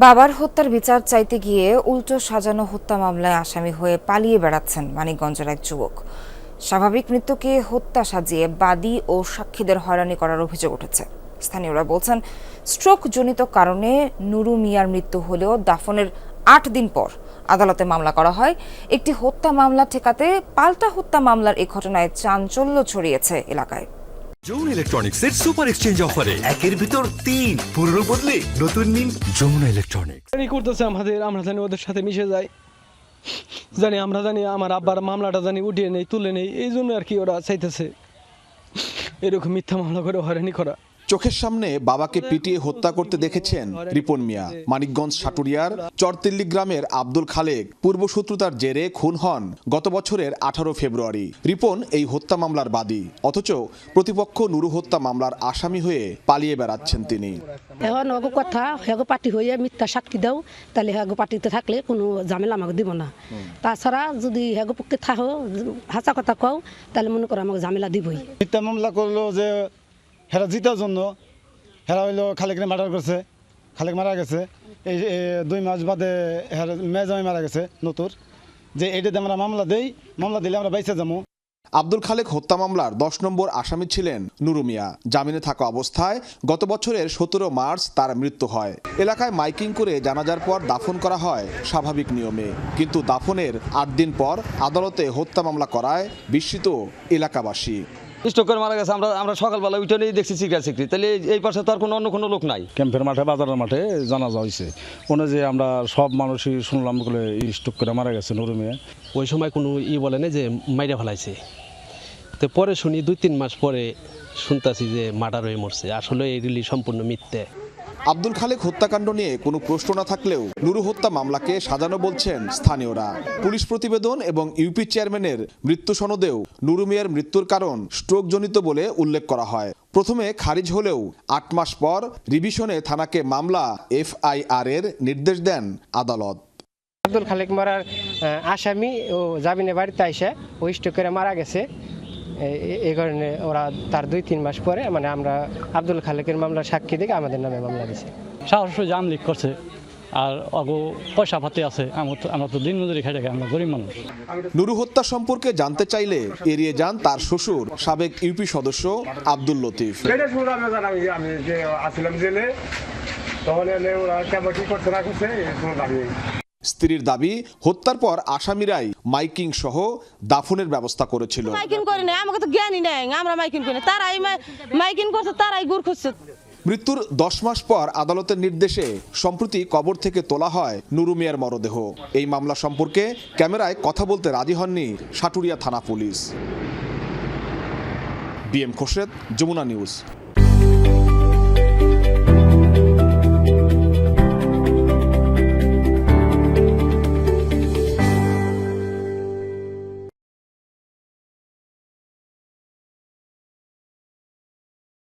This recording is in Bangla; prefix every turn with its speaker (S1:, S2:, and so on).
S1: বাবার হত্যার বিচার চাইতে গিয়ে উল্টো সাজানো হত্যা মামলায় আসামি হয়ে পালিয়ে বেড়াচ্ছেন মানিকগঞ্জের এক যুবক। স্বাভাবিক মৃত্যুকে হত্যা সাজিয়ে বাদী ও সাক্ষীদের হয়রানি করার অভিযোগ উঠেছে। স্থানীয়রা বলছেন স্ট্রোক জনিত কারণে নুরু মিয়ার মৃত্যু হলেও দাফনের আট দিন পর আদালতে মামলা করা হয়। একটি হত্যা মামলা ঠেকাতে পাল্টা হত্যা মামলার এই ঘটনায় চাঞ্চল্য ছড়িয়েছে এলাকায়।
S2: যৌন ইলেকট্রনিক্সের সুপার এক্সচেঞ্জ অফারে
S3: একের ভিতর তিন পুরনো বদলে নতুন নিন
S2: যমুনা ইলেকট্রনিক্স
S4: জানি করতেছে আমাদের, আমরা জানি ওদের সাথে মিশে যাই জানি আমরা জানি আমার আব্বার মামলাটা জানি উঠিয়ে নেই, তুলে নেই, এই জন্য আর কি ওরা চাইতেছে। এরকম মিথ্যা মামলা করে হয়রানি করা।
S5: চোখের সামনে বাবাকে পিটিয়ে হত্যা করতে দেখেছেন রিপন মিয়া। মানিকগঞ্জ সাটুরিয়ার চরতিল্লি গ্রামের আব্দুল খালেক। পূর্বশত্রুতার জেরে খুন হন গত বছরের আঠারো ফেব্রুয়ারি। রিপন এই হত্যা মামলার বাদী। অথচ প্রতিপক্ষ নুরু হত্যা মামলার আসামি হয়ে পালিয়ে বেড়াচ্ছেন তিনি।
S6: এখন ওগো কথা হেগো পার্টি হয়ে মিথ্যা সাক্ষী দাও তাহলে হেগো পার্টিতে থাকলে কোনো ঝামেলা আমাকে দিব না। তাছাড়া যদি হেগো পক্ষে থাকো হাসা কথা কও তাহলে মনে করো আমাকে ঝামেলা দিবই।
S7: মিথ্যা মামলা করল যে হেরা জিতার জন্য হেরা হইল খালেকরে মার্ডার করছে, খালেক মারা গেছে। এই দুই মাস বাদে হেরা মেজামি মারা গেছে নতুর যে এইটাতে আমরা মামলা দেই, মামলা দিলে আমরা বাইসে যাব
S5: আব্দুল খালেক হত্যা মামলার দশ নম্বর আসামি ছিলেন নুরুমিয়া। জামিনে থাকা অবস্থায় গত বছরের সতেরো মার্চ তার মৃত্যু হয়। এলাকায় মাইকিং করে জানাজার পর দাফন করা হয় স্বাভাবিক নিয়মে। কিন্তু দাফনের আট দিন পর আদালতে হত্যা মামলা করায় বিস্মিত এলাকাবাসী।
S8: স্টক করে মারা গেছে আমরা আমরা সকালবেলা উঠে নিয়ে দেখছি চিকরা চিকরি তাহলে এই পাশে তো আর কোনো অন্য কোনো লোক নাই।
S9: ক্যাম্পের মাঠে বাজারের মাঠে জানাজা হয়েছে ওনে যে আমরা সব মানুষই শুনলাম বলে স্টক করে মারা গেছে নরমে।
S10: ওই সময় কোনো ই বলে না যে মাইরা ফেলাইছে। তো পরে শুনি দুই তিন মাস পরে শুনতাছি যে মার্ডার হয়ে মরছে। আসলে এই রিলি সম্পূর্ণ মিথ্যে।
S5: আব্দুল খালেক হত্যাকাণ্ড নিয়ে কোনো প্রশ্ন না থাকলেও নুরু হত্যা মামলাকে সাজানো বলছেন স্থানীয়রা। পুলিশ প্রতিবেদন এবং ইউপি চেয়ারম্যানের মৃত্যু সনদেও নুরু মিয়ার মৃত্যুর কারণ স্ট্রোকজনিত বলে উল্লেখ করা হয়। প্রথমে খারিজ হলেও আট মাস পর রিভিশনে থানাকে মামলা এফআইআর এর নির্দেশ দেন আদালত।
S11: আব্দুল খালেক মারার আসামি ও জামিনে বাড়িতে আইসে ও স্ট্রোক করে মারা গেছে। এই কারণে ওরা তার দুই তিন মাস পরে মানে আমরা আব্দুল খালেকের মামলা সাক্ষী দেখে আমাদের নামে মামলা দিছে।
S9: সাহস জাম লিক করছে। আর অগো পয়সা পাতি আছে আমরা তো দিন মজুরি খাই থাকি আমরা গরিব মানুষ।
S5: নুরু হত্যা সম্পর্কে জানতে চাইলে এড়িয়ে যান তার শ্বশুর সাবেক ইউপি সদস্য আব্দুল লতিফ।
S7: শুনলাম আমি আমি যে আসলাম জেলে তখন এলে ওরা কেমন কি করতে রাখছে
S5: স্ত্রীর দাবি হত্যার পর আসামিরাই মাইকিং সহ দাফনের ব্যবস্থা করেছিল।
S6: করি না আমাকে তো জ্ঞানই নেই আমরা মাইকিন করি না। তারাই মাইকিন করছে তারাই গুড় খুঁজছে।
S5: মৃত্যুর দশ মাস পর আদালতের নির্দেশে সম্প্রতি কবর থেকে তোলা হয় নুরু মিয়ার মরদেহ। এই মামলা সম্পর্কে ক্যামেরায় কথা বলতে রাজি হননি সাটুরিয়া থানা police. BM Khorshed Jamuna news.